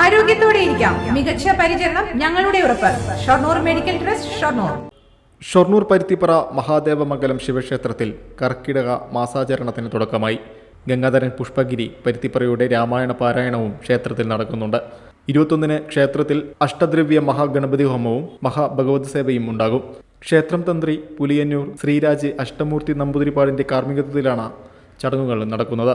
ആരോഗ്യത്തോടെ ഇരിക്കാം. മികച്ച പരിചരണം ഞങ്ങളുടെ ഉറപ്പ്. Shoranur medical trust Shoranur. Shoranur Paruthippara Mahadevamangalam ശിവക്ഷേത്രത്തിൽ കർക്കിടക മാസാചരണത്തിന് തുടക്കമായി. ഗംഗാധരൻ പുഷ്പഗിരി പരുത്തിപ്പറയുടെ രാമായണ പാരായണവും ക്ഷേത്രത്തിൽ നടക്കുന്നുണ്ട്. ഇരുപത്തൊന്നിന് ക്ഷേത്രത്തിൽ അഷ്ടദ്രവ്യ മഹാഗണപതി ഹോമവും മഹാഭഗവത് സേവയും ഉണ്ടാകും. ക്ഷേത്രം തന്ത്രി പുലിയന്നൂർ ശ്രീരാജ് അഷ്ടമൂർത്തി നമ്പൂതിരിപ്പാടിന്റെ കാർമ്മികത്വത്തിലാണ് ചടങ്ങുകൾ നടക്കുന്നത്.